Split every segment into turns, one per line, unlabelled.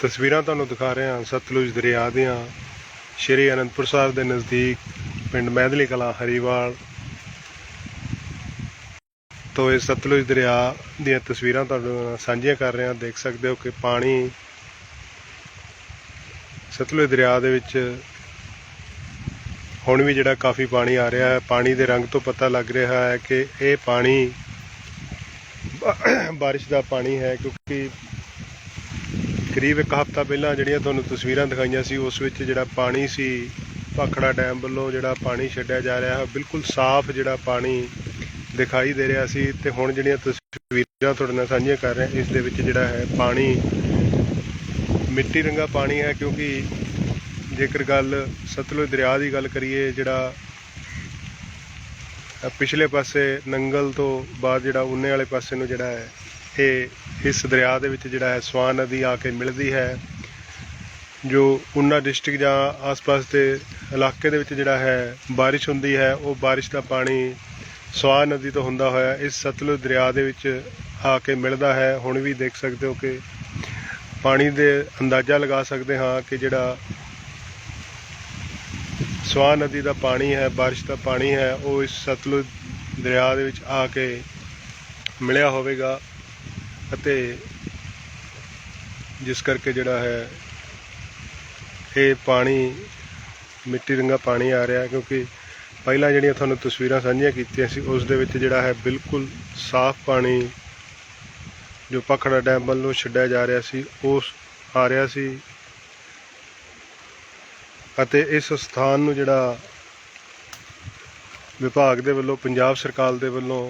ਤਸਵੀਰਾਂ ਤੁਹਾਨੂੰ ਦਿਖਾ ਰਹੇ ਹਾਂ ਸਤਲੁਜ ਦਰਿਆ ਦੀਆਂ, ਸ਼੍ਰੀ ਅਨੰਦਪੁਰ ਸਾਹਿਬ ਦੇ ਨਜ਼ਦੀਕ ਪਿੰਡ ਮੈਦਲੀ ਕਲਾਂ ਹਰੀਵਾਲ ਤੋਂ ਇਹ ਸਤਲੁਜ ਦਰਿਆ ਦੀਆਂ ਤਸਵੀਰਾਂ ਤੁਹਾਡੇ ਨਾਲ ਸਾਂਝੀਆਂ ਕਰ ਰਹੇ ਹਾਂ ਦੇਖ ਸਕਦੇ ਹੋ ਕਿ ਪਾਣੀ ਸਤਲੁਜ ਦਰਿਆ ਦੇ ਵਿੱਚ ਹੁਣ ਵੀ ਜਿਹੜਾ ਕਾਫੀ ਪਾਣੀ ਆ ਰਿਹਾ ਹੈ। ਪਾਣੀ ਦੇ ਰੰਗ ਤੋਂ ਪਤਾ ਲੱਗ ਰਿਹਾ ਹੈ ਕਿ ਇਹ ਪਾਣੀ ਬਾਰਿਸ਼ ਦਾ ਪਾਣੀ ਹੈ ਕਿਉਂਕਿ ਕਰੀਬ ਇੱਕ ਹਫ਼ਤਾ ਪਹਿਲਾਂ ਜਿਹੜੀਆਂ ਤੁਹਾਨੂੰ ਤਸਵੀਰਾਂ ਦਿਖਾਈਆਂ ਸੀ, ਉਸ ਵਿੱਚ ਜਿਹੜਾ ਪਾਣੀ ਸੀ, ਭਾਖੜਾ ਡੈਮ ਵੱਲੋਂ ਜਿਹੜਾ ਪਾਣੀ ਛੱਡਿਆ ਜਾ ਰਿਹਾ ਹੈ, ਬਿਲਕੁਲ ਸਾਫ਼ ਜਿਹੜਾ ਪਾਣੀ ਦਿਖਾਈ ਦੇ ਰਿਹਾ ਸੀ ਤੇ ਹੁਣ ਜਿਹੜੀਆਂ ਤਸਵੀਰਾਂ ਤੁਹਾਡੇ ਨਾਲ ਸਾਂਝੀਆਂ ਕਰ ਰਹੇ ਹਾਂ ਇਸ ਦੇ ਵਿੱਚ ਜਿਹੜਾ ਹੈ ਪਾਣੀ, ਮਿੱਟੀ ਰੰਗਾ ਪਾਣੀ ਹੈ, ਕਿਉਂਕਿ ਜੇਕਰ ਗੱਲ ਸਤਲੁਜ ਦਰਿਆ ਦੀ ਗੱਲ ਕਰੀਏ, ਜਿਹੜਾ ਪਿਛਲੇ ਪਾਸੇ ਨੰਗਲ ਤੋਂ ਬਾਅਦ ਜਿਹੜਾ ਉਨੇ ਵਾਲੇ ਪਾਸੇ ਨੂੰ ਜਿਹੜਾ ਹੈ ਇਹ ਇਸ ਦਰਿਆ ਦੇ ਵਿੱਚ ਜਿਹੜਾ ਹੈ ਸਵਾਨ ਨਦੀ ਆ ਕੇ ਮਿਲਦੀ ਹੈ, ਜੋ ਉਨਾ ਡਿਸਟ੍ਰਿਕਟ ਜਾਂ ਆਸ-ਪਾਸ ਦੇ ਇਲਾਕੇ ਦੇ ਵਿੱਚ ਜਿਹੜਾ ਹੈ ਬਾਰਿਸ਼ ਹੁੰਦੀ ਹੈ, ਉਹ ਬਾਰਿਸ਼ ਦਾ ਪਾਣੀ ਸਵਾਨ ਨਦੀ ਤੋਂ ਹੁੰਦਾ ਹੋਇਆ ਇਸ ਸਤਲੁਜ ਦਰਿਆ ਦੇ ਵਿੱਚ ਆ ਕੇ ਮਿਲਦਾ ਹੈ। ਹੁਣ ਵੀ ਦੇਖ ਸਕਦੇ ਹੋ ਕਿ ਪਾਣੀ ਦੇ ਅੰਦਾਜ਼ਾ ਲਗਾ ਸਕਦੇ ਹਾਂ ਕਿ ਜਿਹੜਾ ਸਵਾਨ ਨਦੀ ਦਾ ਪਾਣੀ ਹੈ, ਬਾਰਿਸ਼ ਦਾ ਪਾਣੀ ਹੈ, ਉਹ ਇਸ ਸਤਲੁਜ ਦਰਿਆ ਦੇ ਵਿੱਚ ਆ ਕੇ ਮਿਲਿਆ ਹੋਵੇਗਾ। ਅਤੇ ਜਿਸ ਕਰਕੇ ਜਿਹੜਾ ਹੈ ਇਹ ਪਾਣੀ, ਮਿੱਟੀ ਰੰਗਾ ਪਾਣੀ ਆ ਰਿਹਾ ਕਿਉਂਕਿ ਪਹਿਲਾਂ ਜਿਹੜੀਆਂ ਤੁਹਾਨੂੰ ਤਸਵੀਰਾਂ ਸਾਂਝੀਆਂ ਕੀਤੀਆਂ ਸੀ, ਉਸ ਦੇ ਵਿੱਚ ਜਿਹੜਾ ਹੈ ਬਿਲਕੁਲ ਸਾਫ਼ ਪਾਣੀ ਜੋ ਪਖੜਾ ਡੈਮ ਵੱਲੋਂ ਛੱਡਿਆ ਜਾ ਰਿਹਾ ਸੀ ਉਸ ਆ ਰਿਹਾ ਸੀ ਅਤੇ ਇਸ ਸਥਾਨ ਨੂੰ ਜਿਹੜਾ ਵਿਭਾਗ ਦੇ ਵੱਲੋਂ, ਪੰਜਾਬ ਸਰਕਾਰ ਦੇ ਵੱਲੋਂ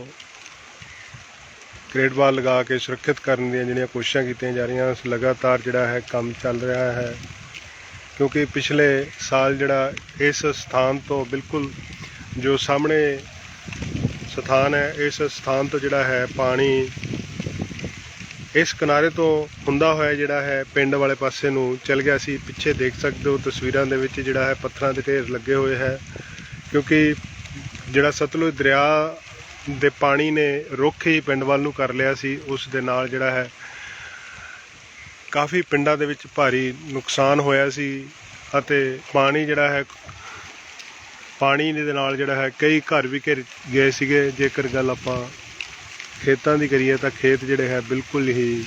ਗ੍ਰੇਡ ਵਾਲ ਲਗਾ ਕੇ ਸੁਰੱਖਿਅਤ ਕਰਨ ਦੀਆਂ ਜਿਹੜੀਆਂ ਕੋਸ਼ਿਸ਼ਾਂ ਕੀਤੀਆਂ ਜਾ ਰਹੀਆਂ, ਉਸ ਲਗਾਤਾਰ ਜਿਹੜਾ ਹੈ ਕੰਮ ਚੱਲ ਰਿਹਾ ਹੈ। ਕਿਉਂਕਿ ਪਿਛਲੇ ਸਾਲ ਜਿਹੜਾ ਇਸ ਸਥਾਨ ਤੋਂ ਬਿਲਕੁਲ ਜੋ ਸਾਹਮਣੇ ਸਥਾਨ ਹੈ, ਇਸ ਸਥਾਨ ਤੋਂ ਜਿਹੜਾ ਹੈ ਪਾਣੀ ਇਸ ਕਿਨਾਰੇ ਤੋਂ ਹੁੰਦਾ ਹੋਇਆ ਜਿਹੜਾ ਹੈ ਪਿੰਡ ਵਾਲੇ ਪਾਸੇ ਨੂੰ ਚਲ ਗਿਆ ਸੀ। ਪਿੱਛੇ ਦੇਖ ਸਕਦੇ ਹੋ ਤਸਵੀਰਾਂ ਦੇ ਵਿੱਚ ਜਿਹੜਾ ਹੈ ਪੱਥਰਾਂ ਦੇ ਢੇਰ ਲੱਗੇ ਹੋਏ ਹੈ। ਕਿਉਂਕਿ ਜਿਹੜਾ ਸਤਲੁਜ ਦਰਿਆ ਦੇ ਪਾਣੀ ਨੇ ਰੁੱਖ ਹੀ ਪਿੰਡ ਵੱਲ ਨੂੰ ਕਰ ਲਿਆ ਸੀ। ਉਸ ਦੇ ਨਾਲ ਜਿਹੜਾ ਹੈ, ਕਾਫੀ ਪਿੰਡਾਂ ਦੇ ਵਿੱਚ ਭਾਰੀ ਨੁਕਸਾਨ ਹੋਇਆ ਸੀ ਅਤੇ ਪਾਣੀ ਜਿਹੜਾ ਹੈ, ਪਾਣੀ ਦੇ ਨਾਲ ਜਿਹੜਾ ਹੈ, ਕਈ ਘਰ ਵੀ ਘਿਰ ਗਏ ਸੀਗੇ। ਜੇਕਰ ਗੱਲ ਆਪਾਂ ਖੇਤਾਂ ਦੀ ਕਰੀਏ ਤਾਂ ਖੇਤ ਜਿਹੜੇ ਹੈ, ਬਿਲਕੁਲ ਹੀ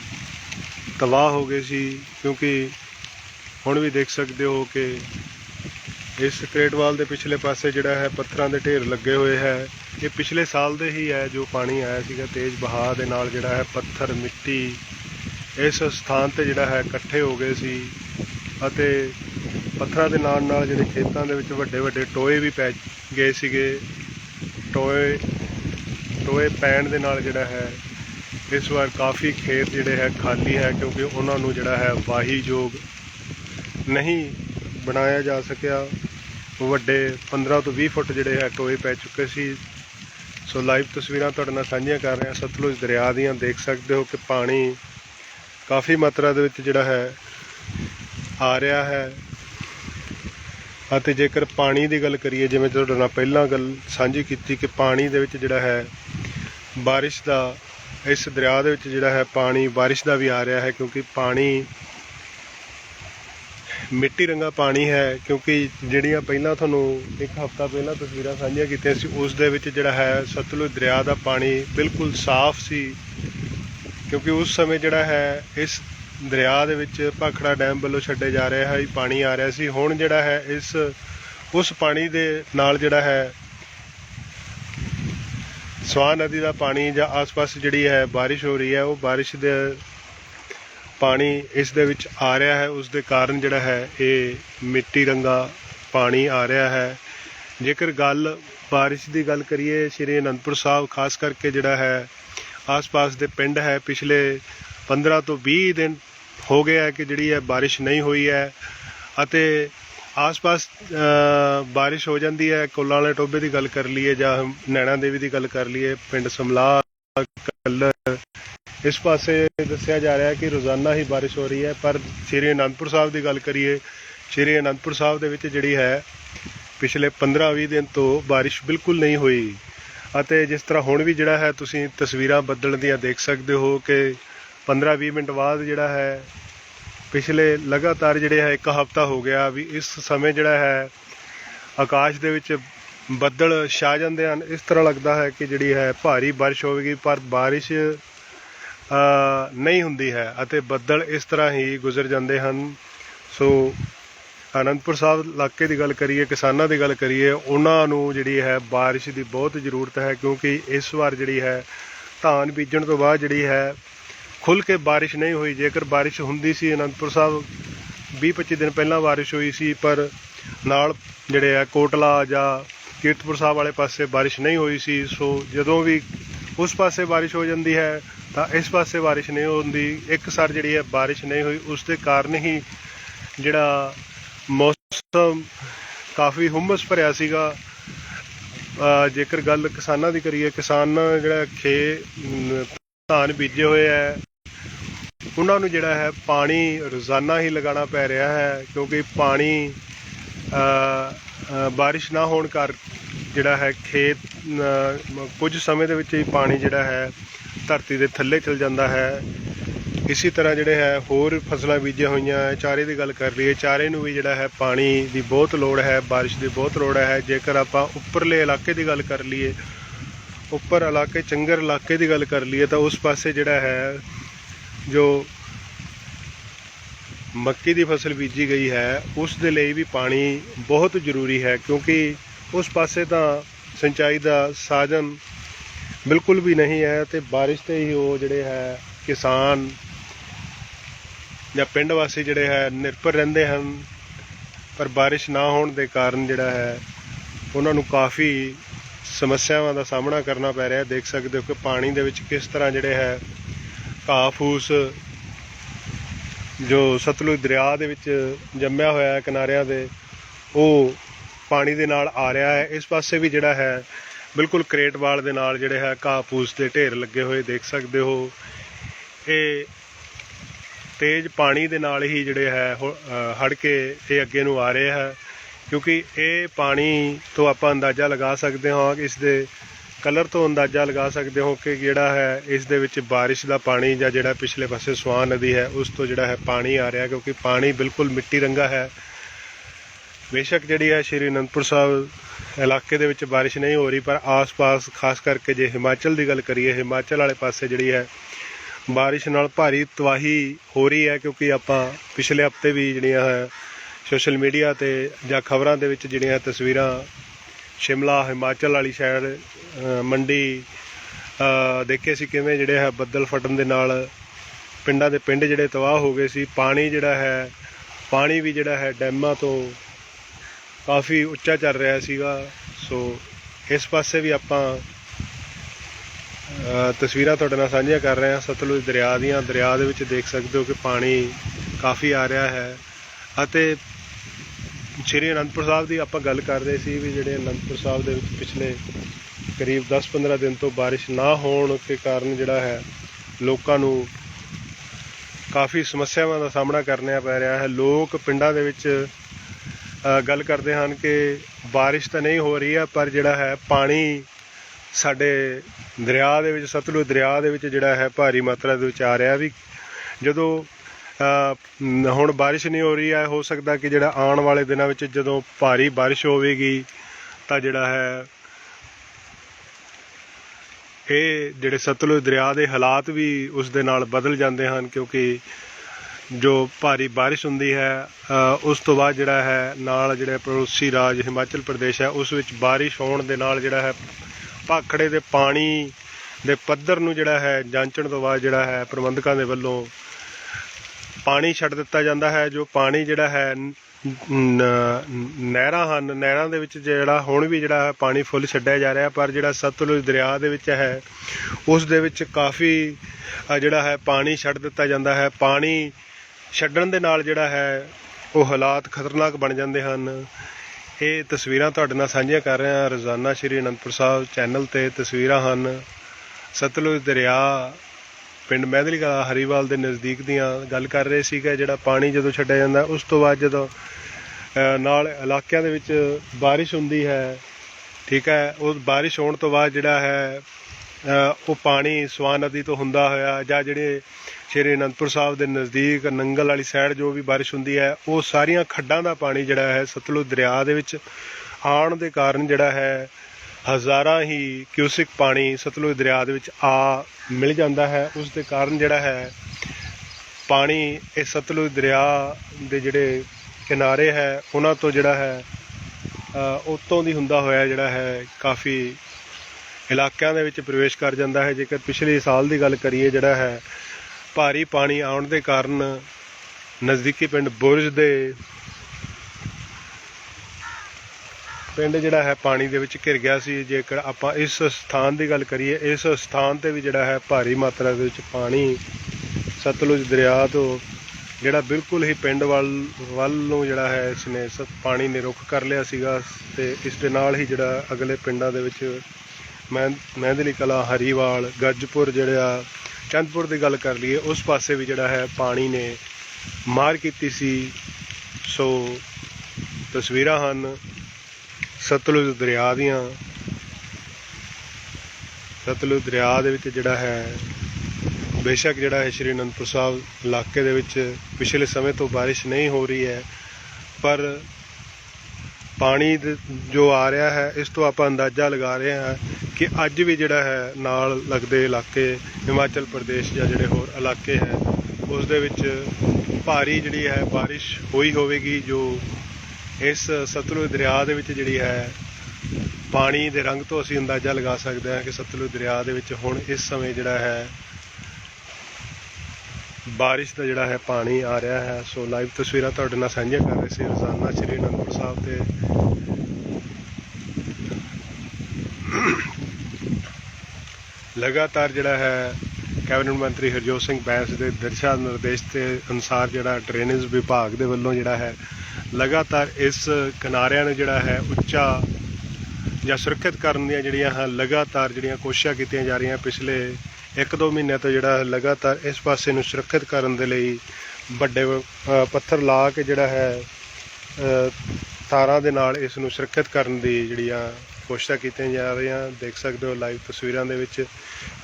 ਤਬਾਹ ਹੋ ਗਏ ਸੀ। ਕਿਉਂਕਿ ਹੁਣ ਵੀ ਦੇਖ ਸਕਦੇ ਹੋ ਕਿ ਇਸ ਕ੍ਰੇਟਵਾਲ ਦੇ ਪਿਛਲੇ ਪਾਸੇ ਜਿਹੜਾ ਹੈ ਪੱਥਰਾਂ ਦੇ ਢੇਰ ਲੱਗੇ ਹੋਏ ਹੈ। ਇਹ ਪਿਛਲੇ ਸਾਲ ਦੇ ਹੀ ਹੈ ਜੋ ਪਾਣੀ ਆਇਆ ਸੀਗਾ ਤੇਜ਼ ਬਹਾਅ ਦੇ ਨਾਲ ਜਿਹੜਾ ਹੈ ਪੱਥਰ, ਮਿੱਟੀ ਇਸ ਸਥਾਨ ਤੇ ਜਿਹੜਾ ਹੈ ਇਕੱਠੇ ਹੋ ਗਏ ਸੀ ਅਤੇ ਪੱਥਰਾਂ ਦੇ ਨਾਲ ਨਾਲ ਜਿਹੜੇ ਖੇਤਾਂ ਦੇ ਵਿੱਚ ਵੱਡੇ ਵੱਡੇ ਟੋਏ ਵੀ ਪੈ ਗਏ ਸੀਗੇ। ਟੋਏ ਟੋਏ ਪੈਣ ਦੇ ਨਾਲ ਜਿਹੜਾ ਹੈ ਇਸ ਵਾਰ ਕਾਫੀ ਖੇਤ ਜਿਹੜੇ ਹੈ ਖਾਲੀ ਹੈ ਕਿਉਂਕਿ ਉਹਨਾਂ ਨੂੰ ਜਿਹੜਾ ਹੈ ਵਾਹੀਯੋਗ ਨਹੀਂ ਬਣਾਇਆ ਜਾ ਸਕਿਆ। ਵੱਡੇ 15 ਤੋਂ 20 ਫੁੱਟ ਜਿਹੜੇ ਹੈ ਟੋਏ ਪੈ ਚੁੱਕੇ ਸੀ। ਸੋ ਲਾਈਵ ਤਸਵੀਰਾਂ ਤੁਹਾਡੇ ਨਾਲ ਸਾਂਝੀਆਂ ਕਰ ਰਿਹਾ। ਸਤਲੁਜ ਦਰਿਆ ਦੀਆਂ ਦੇਖ ਸਕਦੇ ਹੋ ਕਿ ਪਾਣੀ ਕਾਫੀ ਮਾਤਰਾ ਦੇ ਵਿੱਚ ਜਿਹੜਾ ਹੈ ਆ ਰਿਹਾ ਹੈ। ਅਤੇ ਜੇਕਰ ਪਾਣੀ ਦੀ ਗੱਲ ਕਰੀਏ, ਜਿਵੇਂ ਤੁਹਾਡੇ ਨਾਲ ਪਹਿਲਾਂ ਗੱਲ ਸਾਂਝੀ ਕੀਤੀ ਕਿ ਪਾਣੀ ਦੇ ਵਿੱਚ ਜਿਹੜਾ ਹੈ ਬਾਰਿਸ਼ ਦਾ, ਇਸ ਦਰਿਆ ਦੇ ਵਿੱਚ ਜਿਹੜਾ ਹੈ ਪਾਣੀ, ਬਾਰਿਸ਼ ਦਾ ਵੀ ਆ ਰਿਹਾ ਹੈ ਕਿਉਂਕਿ ਪਾਣੀ ਮਿੱਟੀ ਰੰਗਾ ਪਾਣੀ ਹੈ, ਕਿਉਂਕਿ ਜਿਹੜੀਆਂ ਪਹਿਲਾਂ ਤੁਹਾਨੂੰ ਇੱਕ ਹਫ਼ਤਾ ਪਹਿਲਾਂ ਤਸਵੀਰਾਂ ਸਾਂਝੀਆਂ ਕੀਤੀਆਂ ਸੀ, ਉਸ ਦੇ ਵਿੱਚ ਜਿਹੜਾ ਹੈ ਸਤਲੁਜ ਦਰਿਆ ਦਾ ਪਾਣੀ ਬਿਲਕੁਲ ਸਾਫ਼ ਸੀ। ਕਿਉਂਕਿ ਉਸ ਸਮੇਂ ਜਿਹੜਾ ਹੈ, ਇਸ ਦਰਿਆ ਦੇ ਵਿੱਚ ਭਾਖੜਾ ਡੈਮ ਵੱਲੋਂ ਛੱਡੇ ਜਾ ਰਿਹਾ ਹੈ ਪਾਣੀ ਆ ਰਿਹਾ ਸੀ। ਹੁਣ ਜਿਹੜਾ ਹੈ, ਇਸ, ਉਸ ਪਾਣੀ ਦੇ ਨਾਲ ਜਿਹੜਾ ਹੈ ਸਵਾਨ ਨਦੀ ਦਾ ਪਾਣੀ ਜਾਂ ਆਸ-ਪਾਸ ਜਿਹੜੀ ਹੈ, ਬਾਰਿਸ਼ ਹੋ ਰਹੀ ਹੈ, ਉਹ ਬਾਰਿਸ਼ ਦੇ ਪਾਣੀ ਇਸ ਦੇ ਵਿੱਚ ਆ ਰਿਹਾ ਹੈ ਉਸ ਦੇ ਕਾਰਨ ਜਿਹੜਾ ਹੈ ਇਹ ਮਿੱਟੀ ਰੰਗਾ ਪਾਣੀ ਆ ਰਿਹਾ ਹੈ। ਜੇਕਰ ਗੱਲ ਬਾਰਿਸ਼ ਦੀ ਗੱਲ ਕਰੀਏ ਸ਼੍ਰੀ ਅਨੰਦਪੁਰ ਸਾਹਿਬ ਖਾਸ ਕਰਕੇ ਜਿਹੜਾ ਹੈ ਆਸ-ਪਾਸ ਦੇ ਪਿੰਡ ਹੈ ਪਿਛਲੇ 15 ਤੋਂ 20 ਦਿਨ ਹੋ ਗਏ ਹੈ ਕਿ ਜਿਹੜੀ ਹੈ ਬਾਰਿਸ਼ ਨਹੀਂ ਹੋਈ ਹੈ ਅਤੇ ਆਸ-ਪਾਸ ਅ, ਬਾਰਿਸ਼ ਹੋ ਜਾਂਦੀ ਹੈ। ਕੋਲਾਂ ਵਾਲੇ ਟੋਬੇ ਦੀ ਗੱਲ ਕਰ ਲਈਏ ਜਾਂ ਨੈਣਾ ਦੇਵੀ ਦੀ ਗੱਲ ਕਰ ਲਈਏ ਪਿੰਡ ਸਮਲਾ ਕੱਲਰ ਇਸ ਪਾਸੇ ਦੱਸਿਆ ਜਾ ਰਿਹਾ ਹੈ ਕਿ ਰੋਜ਼ਾਨਾ ਹੀ ਬਾਰਿਸ਼ ਹੋ ਰਹੀ ਹੈ, ਪਰ ਸ਼੍ਰੀ ਅਨੰਦਪੁਰ ਸਾਹਿਬ ਦੀ ਗੱਲ ਕਰੀਏ, ਸ਼੍ਰੀ ਅਨੰਦਪੁਰ ਸਾਹਿਬ ਦੇ ਵਿੱਚ ਜਿਹੜੀ ਹੈ, ਪਿਛਲੇ 15-20 ਦਿਨ ਤੋਂ ਬਾਰਿਸ਼ ਬਿਲਕੁਲ ਨਹੀਂ ਹੋਈ। ਅਤੇ ਜਿਸ ਤਰ੍ਹਾਂ ਹੁਣ ਵੀ ਜਿਹੜਾ ਹੈ, ਤੁਸੀਂ ਤਸਵੀਰਾਂ ਬੱਦਲ ਦੀਆਂ ਦੇਖ ਸਕਦੇ ਹੋ ਕਿ 15-20 ਮਿੰਟ ਬਾਅਦ ਜਿਹੜਾ ਹੈ, ਪਿਛਲੇ ਲਗਾਤਾਰ ਜਿਹੜੇ ਹੈ, ਇੱਕ ਹਫ਼ਤਾ ਹੋ ਗਿਆ ਵੀ ਇਸ ਸਮੇਂ ਜਿਹੜਾ ਹੈ, ਆਕਾਸ਼ ਦੇ ਵਿੱਚ ਬੱਦਲ ਛਾ ਜਾਂਦੇ ਹਨ। ਇਸ ਤਰ੍ਹਾਂ ਲੱਗਦਾ ਹੈ ਕਿ ਜਿਹੜੀ ਹੈ ਭਾਰੀ ਬਾਰਿਸ਼ ਹੋਵੇਗੀ, ਪਰ ਬਾਰਿਸ਼ ਨਹੀਂ ਹੁੰਦੀ ਹੈ ਅਤੇ ਬੱਦਲ ਇਸ ਤਰ੍ਹਾਂ ਹੀ ਗੁਜ਼ਰ ਜਾਂਦੇ ਹਨ। ਸੋ ਅਨੰਦਪੁਰ ਸਾਹਿਬ ਇਲਾਕੇ ਦੀ ਗੱਲ ਕਰੀਏ, ਕਿਸਾਨਾਂ ਦੀ ਗੱਲ ਕਰੀਏ, ਉਹਨਾਂ ਨੂੰ ਜਿਹੜੀ ਹੈ ਬਾਰਿਸ਼ ਦੀ ਬਹੁਤ ਜ਼ਰੂਰਤ ਹੈ, ਕਿਉਂਕਿ ਇਸ ਵਾਰ ਜਿਹੜੀ ਹੈ ਧਾਨ ਬੀਜਣ ਤੋਂ ਬਾਅਦ ਜਿਹੜੀ ਹੈ ਖੁੱਲ ਕੇ ਬਾਰਿਸ਼ ਨਹੀਂ ਹੋਈ। ਜੇਕਰ ਬਾਰਿਸ਼ ਹੁੰਦੀ ਸੀ, ਅਨੰਦਪੁਰ ਸਾਹਿਬ 20-25 ਦਿਨ ਪਹਿਲਾਂ ਬਾਰਿਸ਼ ਹੋਈ ਸੀ, ਪਰ ਨਾਲ ਜਿਹੜੇ ਆ ਕੋਟਲਾ ਜਾਂ ਕੀਰਤਪੁਰ ਸਾਹਿਬ ਵਾਲੇ ਪਾਸੇ ਬਾਰਿਸ਼ ਨਹੀਂ ਹੋਈ ਸੀ, ਸੋ ਜਦੋਂ ਵੀ ਉਸ ਪਾਸੇ ਬਾਰਿਸ਼ ਹੋ ਜਾਂਦੀ ਹੈ, ਤਾਂ ਇਸ ਪਾਸੇ ਬਾਰਿਸ਼ ਨਹੀਂ ਹੁੰਦੀ। ਇੱਕ ਸਾਰ ਜਿਹੜੀ ਹੈ ਬਾਰਿਸ਼ ਨਹੀਂ ਹੋਈ, ਉਸ ਦੇ ਕਾਰਨ ਹੀ ਜਿਹੜਾ ਮੌਸਮ ਕਾਫੀ ਹੁਮਸ ਭਰਿਆ ਸੀਗਾ। ਜੇਕਰ ਗੱਲ ਕਿਸਾਨਾਂ ਦੀ ਕਰੀਏ, ਕਿਸਾਨ ਜਿਹੜਾ ਖੇ, ਧਾਨ ਬੀਜੇ ਹੋਏ ਹੈ, ਉਹਨਾਂ ਨੂੰ ਜਿਹੜਾ ਹੈ ਪਾਣੀ ਰੋਜ਼ਾਨਾ ਹੀ ਲਗਾਉਣਾ ਪੈ ਰਿਹਾ ਹੈ, ਕਿਉਂਕਿ ਪਾਣੀ ਬਾਰਿਸ਼ ਨਾ ਹੋਣ ਕਰ ਜਿਹੜਾ ਹੈ ਖੇਤ ਕੁਝ ਸਮੇਂ ਦੇ ਵਿੱਚ ਹੀ ਪਾਣੀ ਜਿਹੜਾ ਹੈ ਧਰਤੀ ਦੇ ਥੱਲੇ ਚਲ ਜਾਂਦਾ ਹੈ। ਇਸੇ ਤਰ੍ਹਾਂ ਜਿਹੜੇ ਹੈ ਹੋਰ ਫਸਲਾਂ ਬੀਜੀਆਂ ਹੋਈਆਂ ਹੈ ਚਾਰੇ ਦੀ ਗੱਲ ਕਰ ਲਈਏ, ਚਾਰੇ ਨੂੰ ਵੀ ਜਿਹੜਾ ਹੈ ਪਾਣੀ ਦੀ ਬਹੁਤ ਲੋੜ ਹੈ, ਬਾਰਿਸ਼ ਦੀ ਬਹੁਤ ਲੋੜ ਹੈ। ਜੇਕਰ ਆਪਾਂ ਉੱਪਰਲੇ ਇਲਾਕੇ ਦੀ ਗੱਲ ਕਰ ਲਈਏ, ਉੱਪਰ ਇਲਾਕੇ, ਚੰਗਰ ਇਲਾਕੇ ਦੀ ਗੱਲ ਕਰ ਲਈਏ, ਤਾਂ ਉਸ ਪਾਸੇ ਜਿਹੜਾ ਹੈ ਜੋ ਮੱਕੀ ਦੀ ਫਸਲ ਬੀਜੀ ਗਈ ਹੈ, ਉਸ ਦੇ ਲਈ ਵੀ ਪਾਣੀ ਬਹੁਤ ਜ਼ਰੂਰੀ ਹੈ ਕਿਉਂਕਿ ਉਸ ਪਾਸੇ ਤਾਂ ਸਿੰਚਾਈ ਦਾ ਸਾਧਨ ਬਿਲਕੁਲ ਵੀ ਨਹੀਂ ਹੈ ਤੇ ਬਾਰਿਸ਼ ਤੇ ਹੀ ਉਹ ਜਿਹੜੇ ਹੈ ਕਿਸਾਨ ਜਾਂ ਪਿੰਡ ਵਾਸੀ ਜਿਹੜੇ ਹੈ ਨਿਰਭਰ ਰਹਿੰਦੇ ਹਨ। ਪਰ ਬਾਰਿਸ਼ ਨਾ ਹੋਣ ਦੇ ਕਾਰਨ ਜਿਹੜਾ ਹੈ ਉਹਨਾਂ ਨੂੰ ਕਾਫੀ ਸਮੱਸਿਆਵਾਂ ਦਾ ਸਾਹਮਣਾ ਕਰਨਾ ਪੈ ਰਿਹਾ ਹੈ। ਦੇਖ ਸਕਦੇ ਹੋ ਕਿ ਪਾਣੀ ਦੇ ਵਿੱਚ ਕਿਸ ਤਰ੍ਹਾਂ ਜਿਹੜੇ ਹੈ ਘਾਹ ਫੂਸ ਜੋ ਸਤਲੁਜ ਦਰਿਆ ਦੇ ਵਿੱਚ ਜੰਮਿਆ ਹੋਇਆ ਹੈ ਕਿਨਾਰਿਆਂ ਦੇ, ਉਹ ਪਾਣੀ ਦੇ ਨਾਲ ਆ ਰਿਹਾ ਹੈ। ਇਸ ਪਾਸੇ ਵੀ ਜਿਹੜਾ ਹੈ, ਬਿਲਕੁਲ ਕਰੇਟਵਾਲ ਦੇ ਨਾਲ ਜਿਹੜੇ ਹੈ, ਘਾਹ ਫੂਸ ਦੇ ਢੇਰ ਲੱਗੇ ਹੋਏ ਦੇਖ ਸਕਦੇ ਹੋ। ਇਹ ਤੇਜ਼ ਪਾਣੀ ਦੇ ਨਾਲ ਹੀ ਜਿਹੜੇ ਹੈ ਹੜ ਕੇ ਇਹ ਅੱਗੇ ਨੂੰ ਆ ਰਿਹਾ ਹੈ। ਕਿਉਂਕਿ ਇਹ ਪਾਣੀ ਤੋਂ ਆਪਾਂ ਅੰਦਾਜ਼ਾ ਲਗਾ ਸਕਦੇ ਹਾਂ ਕਿ ਇਸ ਦੇ ਕਲਰ ਤੋਂ ਅੰਦਾਜ਼ਾ ਲਗਾ ਸਕਦੇ ਹੋ ਕਿ ਜਿਹੜਾ ਹੈ ਇਸ ਦੇ ਵਿੱਚ ਬਾਰਿਸ਼ ਦਾ ਪਾਣੀ ਜਾਂ ਜਿਹੜਾ ਪਿਛਲੇ ਪਾਸੇ ਸਵਾਨ ਨਦੀ ਹੈ, ਉਸ ਤੋਂ ਜਿਹੜਾ ਹੈ ਪਾਣੀ ਆ ਰਿਹਾ ਕਿਉਂਕਿ ਪਾਣੀ ਬਿਲਕੁਲ ਮਿੱਟੀ ਰੰਗਾ ਹੈ। ਬੇਸ਼ੱਕ ਜਿਹੜੀ ਹੈ ਸ਼੍ਰੀ ਅਨੰਦਪੁਰ ਸਾਹਿਬ ਇਲਾਕੇ ਦੇ ਵਿੱਚ ਬਾਰਿਸ਼ ਨਹੀਂ ਹੋ ਰਹੀ, ਪਰ ਆਸ-ਪਾਸ ਖਾਸ ਕਰਕੇ ਜੇ ਹਿਮਾਚਲ ਦੀ ਗੱਲ ਕਰੀਏ, ਹਿਮਾਚਲ ਵਾਲੇ ਪਾਸੇ ਜਿਹੜੀ ਹੈ ਬਾਰਿਸ਼ ਨਾਲ ਭਾਰੀ ਤਬਾਹੀ ਹੋ ਰਹੀ ਹੈ ਕਿਉਂਕਿ ਆਪਾਂ ਪਿਛਲੇ ਹਫ਼ਤੇ ਵੀ ਜਿਹੜੀਆਂ ਹੈ ਸੋਸ਼ਲ ਮੀਡੀਆ ਤੇ ਜਾਂ ਖਬਰਾਂ ਦੇ ਵਿੱਚ ਜਿਹੜੀਆਂ ਤਸਵੀਰਾਂ ਸ਼ਿਮਲਾ, ਹਿਮਾਚਲ ਵਾਲੀ ਸਾਈਡ ਮੰਡੀ ਦੇਖੇ ਸੀ ਕਿਵੇਂ ਜਿਹੜੇ ਹੈ ਬੱਦਲ ਫਟਣ ਦੇ ਨਾਲ ਪਿੰਡਾਂ ਦੇ ਪਿੰਡ ਜਿਹੜੇ ਤਬਾਹ ਹੋ ਗਏ ਸੀ। ਪਾਣੀ ਜਿਹੜਾ ਹੈ, ਪਾਣੀ ਵੀ ਜਿਹੜਾ ਹੈ ਡੈਮਾਂ ਤੋਂ ਕਾਫੀ ਉੱਚਾ ਚੱਲ ਰਿਹਾ ਸੀਗਾ। ਸੋ ਇਸ ਪਾਸੇ ਵੀ ਆਪਾਂ ਤਸਵੀਰਾਂ ਤੁਹਾਡੇ ਨਾਲ ਸਾਂਝੀਆਂ ਕਰ ਰਹੇ ਹਾਂ। ਸਤਲੁਜ ਦਰਿਆ ਦੀਆਂ, ਦਰਿਆ ਦੇ ਵਿੱਚ ਦੇਖ ਸਕਦੇ ਹੋ ਕਿ ਪਾਣੀ ਕਾਫੀ ਆ ਰਿਹਾ ਹੈ ਅਤੇ ਸ਼੍ਰੀ ਅਨੰਦਪੁਰ ਸਾਹਿਬ ਦੀ ਆਪਾਂ ਗੱਲ ਕਰ ਰਹੇ ਸੀ ਵੀ ਜਿਹੜੇ ਅਨੰਦਪੁਰ ਸਾਹਿਬ ਦੇ ਵਿੱਚ ਪਿਛਲੇ ਕਰੀਬ 10-15 ਦਿਨ ਤੋਂ ਬਾਰਿਸ਼ ਨਾ ਹੋਣ ਦੇ ਕਾਰਨ ਜਿਹੜਾ ਹੈ, ਲੋਕਾਂ ਨੂੰ ਕਾਫੀ ਸਮੱਸਿਆਵਾਂ ਦਾ ਸਾਹਮਣਾ ਕਰਨਾ ਪੈ ਰਿਹਾ ਹੈ। ਲੋਕ ਪਿੰਡਾਂ ਦੇ ਵਿੱਚ ਗੱਲ ਕਰਦੇ ਹਨ ਕਿ ਬਾਰਿਸ਼ ਤਾਂ ਨਹੀਂ ਹੋ ਰਹੀ ਹੈ, ਪਰ ਜਿਹੜਾ ਹੈ ਪਾਣੀ ਸਾਡੇ ਦਰਿਆ ਦੇ ਵਿੱਚ, ਸਤਲੁਜ ਦਰਿਆ ਦੇ ਵਿੱਚ ਜਿਹੜਾ ਹੈ, ਭਾਰੀ ਮਾਤਰਾ ਦੇ ਵਿੱਚ ਆ ਰਿਹਾ ਵੀ ਜਦੋਂ ਹੁਣ ਬਾਰਿਸ਼ ਨਹੀਂ ਹੋ ਰਹੀ ਹੈ, ਹੋ ਸਕਦਾ ਕਿ ਜਿਹੜਾ ਆਉਣ ਵਾਲੇ ਦਿਨਾਂ ਵਿੱਚ ਜਦੋਂ ਭਾਰੀ ਬਾਰਿਸ਼ ਹੋਵੇਗੀ, ਤਾਂ ਜਿਹੜਾ ਹੈ, ਇਹ ਜਿਹੜੇ ਸਤਲੁਜ ਦਰਿਆ ਦੇ ਹਾਲਾਤ ਵੀ ਉਸ ਦੇ ਨਾਲ ਬਦਲ ਜਾਂਦੇ ਹਨ, ਕਿਉਂਕਿ ਜੋ ਭਾਰੀ ਬਾਰਿਸ਼ ਹੁੰਦੀ ਹੈ ਉਸ ਤੋਂ ਬਾਅਦ ਜਿਹੜਾ ਹੈ, ਨਾਲ ਜਿਹੜੇ ਪੜੋਸੀ ਰਾਜ ਹਿਮਾਚਲ ਪ੍ਰਦੇਸ਼ ਹੈ, ਉਸ ਵਿੱਚ ਬਾਰਿਸ਼ ਹੋਣ ਦੇ ਨਾਲ ਜਿਹੜਾ ਹੈ, ਭਾਖੜੇ ਦੇ ਪਾਣੀ ਦੇ ਪੱਧਰ ਨੂੰ ਜਿਹੜਾ ਹੈ, ਜਾਂਚਣ ਤੋਂ ਬਾਅਦ ਜਿਹੜਾ ਹੈ, ਪ੍ਰਬੰਧਕਾਂ ਦੇ ਵੱਲੋਂ ਪਾਣੀ ਛੱਡ ਦਿੱਤਾ ਜਾਂਦਾ ਹੈ, ਜੋ ਪਾਣੀ ਜਿਹੜਾ ਹੈ ਨਹਿਰਾਂ ਹਨ, ਨਹਿਰਾਂ ਦੇ ਵਿੱਚ ਜਿਹੜਾ, ਹੁਣ ਵੀ ਜਿਹੜਾ ਹੈ ਪਾਣੀ ਫੁੱਲ ਛੱਡਿਆ ਜਾ ਰਿਹਾ, ਪਰ ਜਿਹੜਾ ਸਤਲੁਜ ਦਰਿਆ ਦੇ ਵਿੱਚ ਹੈ, ਉਸ ਦੇ ਵਿੱਚ ਕਾਫੀ ਜਿਹੜਾ ਹੈ, ਪਾਣੀ ਛੱਡ ਦਿੱਤਾ ਜਾਂਦਾ ਹੈ। ਪਾਣੀ ਛੱਡਣ ਦੇ ਨਾਲ ਜਿਹੜਾ ਹੈ, ਉਹ ਹਾਲਾਤ ਖਤਰਨਾਕ ਬਣ ਜਾਂਦੇ ਹਨ। ਇਹ ਤਸਵੀਰਾਂ ਤੁਹਾਡੇ ਨਾਲ ਸਾਂਝੀਆਂ ਕਰ ਰਿਹਾ ਹਾਂ। ਰੋਜ਼ਾਨਾ ਸ਼੍ਰੀ ਅਨੰਦਪੁਰ ਸਾਹਿਬ ਚੈਨਲ ਤੇ ਤਸਵੀਰਾਂ ਹਨ। ਸਤਲੁਜ ਦਰਿਆ ਪਿੰਡ ਮਹਿਦਲੀ ਕਲਾਂ ਹਰੀਵਾਲ ਦੇ ਨਜ਼ਦੀਕ ਦੀਆਂ ਗੱਲ ਕਰ ਰਹੇ ਸੀਗਾ, ਜਿਹੜਾ ਪਾਣੀ ਜਦੋਂ ਛੱਡਿਆ ਜਾਂਦਾ, ਉਸ ਤੋਂ ਬਾਅਦ ਜਦੋਂ ਨਾਲ ਇਲਾਕਿਆਂ ਦੇ ਵਿੱਚ ਬਾਰਿਸ਼ ਹੁੰਦੀ ਹੈ, ਠੀਕ ਹੈ, ਉਹ ਬਾਰਿਸ਼ ਹੋਣ ਤੋਂ ਬਾਅਦ ਜਿਹੜਾ ਹੈ ਉਹ ਪਾਣੀ ਸਵਾਨ ਨਦੀ ਤੋਂ ਹੁੰਦਾ ਹੋਇਆ ਜਾਂ ਜਿਹੜੇ ਸ਼੍ਰੀ ਅਨੰਦਪੁਰ ਸਾਹਿਬ ਦੇ ਨਜ਼ਦੀਕ ਨੰਗਲ ਵਾਲੀ ਸਾਈਡ ਜੋ ਵੀ ਬਾਰਿਸ਼ ਹੁੰਦੀ ਹੈ, ਉਹ ਸਾਰੀਆਂ ਖੱਡਾਂ ਦਾ ਪਾਣੀ ਜਿਹੜਾ ਹੈ ਸਤਲੁਜ ਦਰਿਆ ਦੇ ਵਿੱਚ ਆਉਣ ਦੇ ਕਾਰਨ ਜਿਹੜਾ ਹੈ ਹਜ਼ਾਰਾਂ ਹੀ ਕਿਊਸਿਕ ਪਾਣੀ ਸਤਲੁਜ ਦਰਿਆ ਦੇ ਵਿੱਚ ਆ ਮਿਲ ਜਾਂਦਾ ਹੈ। ਉਸ ਦੇ ਕਾਰਨ ਜਿਹੜਾ ਹੈ ਪਾਣੀ ਇਹ ਸਤਲੁਜ ਦਰਿਆ ਦੇ ਜਿਹੜੇ ਕਿਨਾਰੇ ਹੈ ਉਹਨਾਂ ਤੋਂ ਜਿਹੜਾ ਹੈ ਅ, ਉੱਤੋਂ ਦੀ ਹੁੰਦਾ ਹੋਇਆ ਜਿਹੜਾ ਹੈ ਕਾਫੀ ਇਲਾਕਿਆਂ ਦੇ ਵਿੱਚ ਪ੍ਰਵੇਸ਼ ਕਰ ਜਾਂਦਾ ਹੈ। ਜੇਕਰ ਪਿਛਲੇ ਸਾਲ ਦੀ ਗੱਲ ਕਰੀਏ ਜਿਹੜਾ ਹੈ ਭਾਰੀ ਪਾਣੀ ਆਉਣ ਦੇ ਕਾਰਨ ਨਜ਼ਦੀਕੀ ਪਿੰਡ ਬੁਰਜ ਦੇ ਪਿੰਡ ਜਿਹੜਾ ਹੈ ਪਾਣੀ ਦੇ ਵਿੱਚ ਘਿਰ ਗਿਆ ਸੀ। ਜੇਕਰ ਆਪਾਂ ਇਸ ਸਥਾਨ ਦੀ ਗੱਲ ਕਰੀਏ, ਇਸ ਸਥਾਨ ਤੇ ਵੀ ਜਿਹੜਾ ਹੈ ਭਾਰੀ ਮਾਤਰਾ ਦੇ ਵਿੱਚ ਪਾਣੀ ਸਤਲੁਜ ਦਰਿਆ ਤੋਂ ਜਿਹੜਾ ਬਿਲਕੁਲ ਹੀ ਪਿੰਡ ਵੱਲ ਵੱਲ ਨੂੰ ਜਿਹੜਾ ਹੈ ਇਸ ਨੇ ਸ ਪਾਣੀ ਨੇ ਰੁੱਖ ਕਰ ਲਿਆ ਸੀਗਾ ਤੇ ਇਸ ਦੇ ਨਾਲ ਹੀ ਜਿਹੜਾ ਅਗਲੇ ਪਿੰਡਾਂ ਦੇ ਵਿੱਚ ਮੈਂ ਮਹਿੰਦਲੀ ਕਲਾ, ਹਰੀਵਾਲ, ਗੱਜਪੁਰ ਜਿਹੜਾ, ਚੰਦਪੁਰ ਦੀ ਗੱਲ ਕਰ ਲਈਏ, ਉਸ ਪਾਸੇ ਵੀ ਜਿਹੜਾ ਹੈ ਪਾਣੀ ਨੇ ਮਾਰ ਕੀਤੀ ਸੀ। ਸੋ ਤਸਵੀਰਾਂ ਹਨ। ਸਤਲੁਜ ਦਰਿਆ ਦੀਆਂ। ਸਤਲੁਜ ਦਰਿਆ ਦੇ ਵਿੱਚ ਜਿਹੜਾ ਹੈ, ਬੇਸ਼ੱਕ ਜਿਹੜਾ ਹੈ ਸ਼੍ਰੀ ਅਨੰਦਪੁਰ ਸਾਹਿਬ ਇਲਾਕੇ ਦੇ ਵਿੱਚ ਪਿਛਲੇ ਸਮੇਂ ਤੋਂ ਬਾਰਿਸ਼ ਨਹੀਂ ਹੋ ਰਹੀ ਹੈ, ਪਰ ਪਾਣੀ ਜੋ ਆ ਰਿਹਾ ਹੈ, ਇਸ ਤੋਂ ਆਪਾਂ ਅੰਦਾਜ਼ਾ ਲਗਾ ਰਹੇ ਹਾਂ ਕਿ ਅੱਜ ਵੀ ਜਿਹੜਾ ਹੈ ਨਾਲ ਲੱਗਦੇ ਇਲਾਕੇ, ਹਿਮਾਚਲ ਪ੍ਰਦੇਸ਼ ਜਾਂ ਜਿਹੜੇ ਹੋਰ ਇਲਾਕੇ ਹੈ, ਉਸ ਦੇ ਵਿੱਚ ਭਾਰੀ ਜਿਹੜੀ ਹੈ ਬਾਰਿਸ਼ ਹੋਈ ਹੋਵੇਗੀ ਜੋ ਇਸ ਸਤਲੁਜ ਦਰਿਆ ਦੇ ਵਿੱਚ ਜਿਹੜੀ ਹੈ, ਪਾਣੀ ਦੇ ਰੰਗ ਤੋਂ ਅਸੀਂ ਅੰਦਾਜ਼ਾ ਲਗਾ ਸਕਦੇ ਹਾਂ ਕਿ ਸਤਲੁਜ ਦਰਿਆ ਦੇ ਵਿੱਚ ਹੁਣ ਇਸ ਸਮੇਂ ਜਿਹੜਾ ਹੈ, ਬਾਰਿਸ਼ ਦਾ ਜਿਹੜਾ ਹੈ ਪਾਣੀ ਆ ਰਿਹਾ ਹੈ। ਸੋ ਲਾਈਵ ਤਸਵੀਰਾਂ ਤੁਹਾਡੇ ਨਾਲ ਸਾਂਝੀਆਂ ਕਰ ਰਹੇ ਸੀ ਰੋਜ਼ਾਨਾ ਸ਼੍ਰੀ ਅਨੰਦਪੁਰ ਸਾਹਿਬ ਤੇ ਲਗਾਤਾਰ ਜਿਹੜਾ ਹੈ ਕੈਬਨਿਟ ਮੰਤਰੀ ਹਰਜੋਤ ਸਿੰਘ ਬੈਂਸ ਦੇ ਦਿਸ਼ਾ ਨਿਰਦੇਸ਼ ਦੇ ਅਨੁਸਾਰ ਜਿਹੜਾ ਡਰੇਨੇਜ ਵਿਭਾਗ ਦੇ ਵੱਲੋਂ ਜਿਹੜਾ ਹੈ, ਲਗਾਤਾਰ ਇਸ ਕਿਨਾਰਿਆਂ ਨੂੰ ਜਿਹੜਾ ਹੈ ਉੱਚਾ ਜਾਂ ਸੁਰੱਖਿਅਤ ਕਰਨ ਦੀਆਂ ਜਿਹੜੀਆਂ ਹਨ ਲਗਾਤਾਰ ਜਿਹੜੀਆਂ ਕੋਸ਼ਿਸ਼ਾਂ ਕੀਤੀਆਂ ਜਾ ਰਹੀਆਂ ਪਿਛਲੇ 1-2 ਮਹੀਨਿਆਂ ਤੋਂ ਜਿਹੜਾ ਲਗਾਤਾਰ ਇਸ ਪਾਸੇ ਨੂੰ ਸੁਰੱਖਿਅਤ ਕਰਨ ਦੇ ਲਈ ਵੱਡੇ ਪੱਥਰ ਲਾ ਕੇ ਜਿਹੜਾ ਹੈ ਤਾਰਾਂ ਦੇ ਨਾਲ ਇਸ ਨੂੰ ਸੁਰੱਖਿਅਤ ਕਰਨ ਦੀ ਜਿਹੜੀਆਂ ਕੋਸ਼ਿਸ਼ਾਂ ਕੀਤੀਆਂ ਜਾ ਰਹੀਆਂ। ਦੇਖ ਸਕਦੇ ਹੋ ਲਾਈਵ ਤਸਵੀਰਾਂ ਦੇ ਵਿੱਚ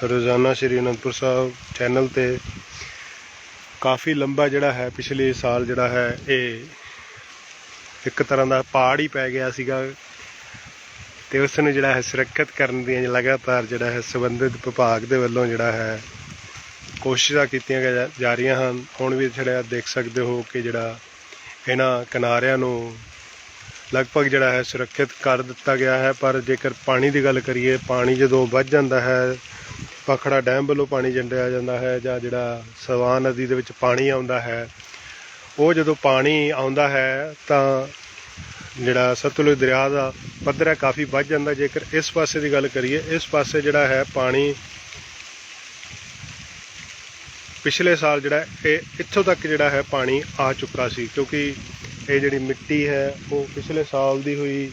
ਰੋਜ਼ਾਨਾ ਸ਼੍ਰੀ ਅਨੰਦਪੁਰ ਸਾਹਿਬ ਚੈਨਲ ਤੇ ਕਾਫੀ ਲੰਬਾ ਜਿਹੜਾ ਹੈ, ਪਿਛਲੇ ਸਾਲ ਜਿਹੜਾ ਹੈ, ਇਹ ਇੱਕ ਤਰ੍ਹਾਂ ਦਾ ਪਾੜ ਹੀ ਪੈ ਗਿਆ ਸੀਗਾ ਤੇ ਉਸ ਨੂੰ ਜਿਹੜਾ ਹੈ ਸੁਰੱਖਿਅਤ ਕਰਨ ਦੀਆਂ ਲਗਾਤਾਰ ਜਿਹੜਾ ਹੈ ਸੰਬੰਧਿਤ ਵਿਭਾਗ ਦੇ ਵੱਲੋਂ ਜਿਹੜਾ ਹੈ ਕੋਸ਼ਿਸ਼ਾਂ ਕੀਤੀਆਂ ਜਾ ਰਹੀਆਂ ਹਨ। ਹੁਣ ਵੀ ਜਿਹੜਾ ਦੇਖ ਸਕਦੇ ਹੋ ਕਿ ਜਿਹੜਾ ਇਹਨਾਂ ਕਿਨਾਰਿਆਂ ਨੂੰ ਲਗਭਗ ਜਿਹੜਾ ਹੈ ਸੁਰੱਖਿਅਤ ਕਰ ਦਿੱਤਾ ਗਿਆ ਹੈ, ਪਰ ਜੇਕਰ ਪਾਣੀ ਦੀ ਗੱਲ ਕਰੀਏ, ਪਾਣੀ ਜਦੋਂ ਵੱਧ ਜਾਂਦਾ ਹੈ, ਪਖੜਾ ਡੈਮ ਵੱਲੋਂ ਪਾਣੀ ਜੰਡਿਆ ਜਾਂਦਾ ਹੈ ਜਾਂ ਜਿਹੜਾ ਸਵਾਨ ਨਦੀ ਦੇ ਵਿੱਚ ਪਾਣੀ ਆਉਂਦਾ ਹੈ, ਉਹ ਜਦੋਂ ਪਾਣੀ ਆਉਂਦਾ ਹੈ ਤਾਂ ਜਿਹੜਾ ਸਤਲੁਜ ਦਰਿਆ ਦਾ ਪੱਧਰ ਹੈ ਕਾਫੀ ਵੱਧ ਜਾਂਦਾ। ਜੇਕਰ ਇਸ ਪਾਸੇ ਦੀ ਗੱਲ ਕਰੀਏ, ਇਸ ਪਾਸੇ ਜਿਹੜਾ ਹੈ ਪਾਣੀ ਪਿਛਲੇ ਸਾਲ ਜਿਹੜਾ ਇਹ ਇੱਥੋਂ ਤੱਕ ਜਿਹੜਾ ਹੈ ਪਾਣੀ ਆ ਚੁੱਕਾ ਸੀ, ਕਿਉਂਕਿ ਇਹ ਜਿਹੜੀ ਮਿੱਟੀ ਹੈ, ਉਹ ਪਿਛਲੇ ਸਾਲ ਦੀ ਹੋਈ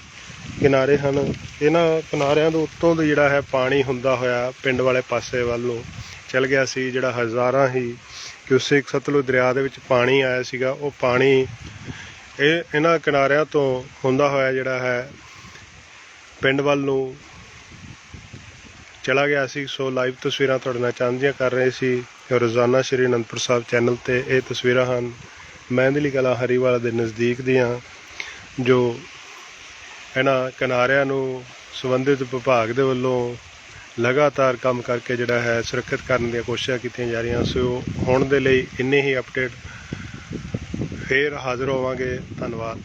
ਕਿਨਾਰੇ ਹਨ। ਇਹਨਾਂ ਕਿਨਾਰਿਆਂ ਦੇ ਉੱਤੋਂ ਦੀ ਜਿਹੜਾ ਹੈ ਪਾਣੀ ਹੁੰਦਾ ਹੋਇਆ ਪਿੰਡ ਵਾਲੇ ਪਾਸੇ ਵੱਲ ਨੂੰ ਚਲ ਗਿਆ ਸੀ, ਜਿਹੜਾ ਹਜ਼ਾਰਾਂ ਹੀ ਕਿਊਸਿਕ ਸਤਲੁਜ ਦਰਿਆ ਦੇ ਵਿੱਚ ਪਾਣੀ ਆਇਆ ਸੀਗਾ। ਉਹ ਪਾਣੀ ਇਹ ਇਹਨਾਂ ਕਿਨਾਰਿਆਂ ਤੋਂ ਹੁੰਦਾ ਹੋਇਆ ਜਿਹੜਾ ਹੈ ਪਿੰਡ ਵੱਲ ਨੂੰ ਚਲਾ ਗਿਆ ਸੀ। ਸੋ ਲਾਈਵ ਤਸਵੀਰਾਂ ਤੁਹਾਡੇ ਨਾਲ ਸਾਂਝੀਆਂ ਕਰ ਰਹੇ ਸੀ। ਰੋਜ਼ਾਨਾ ਸ਼੍ਰੀ ਅਨੰਦਪੁਰ ਸਾਹਿਬ ਚੈਨਲ ਤੇ ਇਹ ਤਸਵੀਰਾਂ ਹਨ। ਮਹਿੰਦਲੀ ਕਲਾ ਹਰੀਵਾਲਾ ਦੇ ਨਜ਼ਦੀਕ ਦੀਆਂ, ਜੋ ਇਹਨਾਂ ਕਿਨਾਰਿਆਂ ਨੂੰ ਸੰਬੰਧਿਤ ਵਿਭਾਗ ਦੇ ਵੱਲੋਂ ਲਗਾਤਾਰ ਕੰਮ ਕਰਕੇ ਜਿਹੜਾ ਹੈ ਸੁਰੱਖਿਅਤ ਕਰਨ ਦੀਆਂ ਕੋਸ਼ਿਸ਼ਾਂ ਕੀਤੀਆਂ ਜਾ ਰਹੀਆਂ, ਸੋ ਹੁਣ ਦੇ ਲਈ ਇੰਨੇ ਹੀ ਅਪਡੇਟ, ਫੇਰ ਹਾਜ਼ਰ ਹੋਵਾਂਗੇ, ਧੰਨਵਾਦ।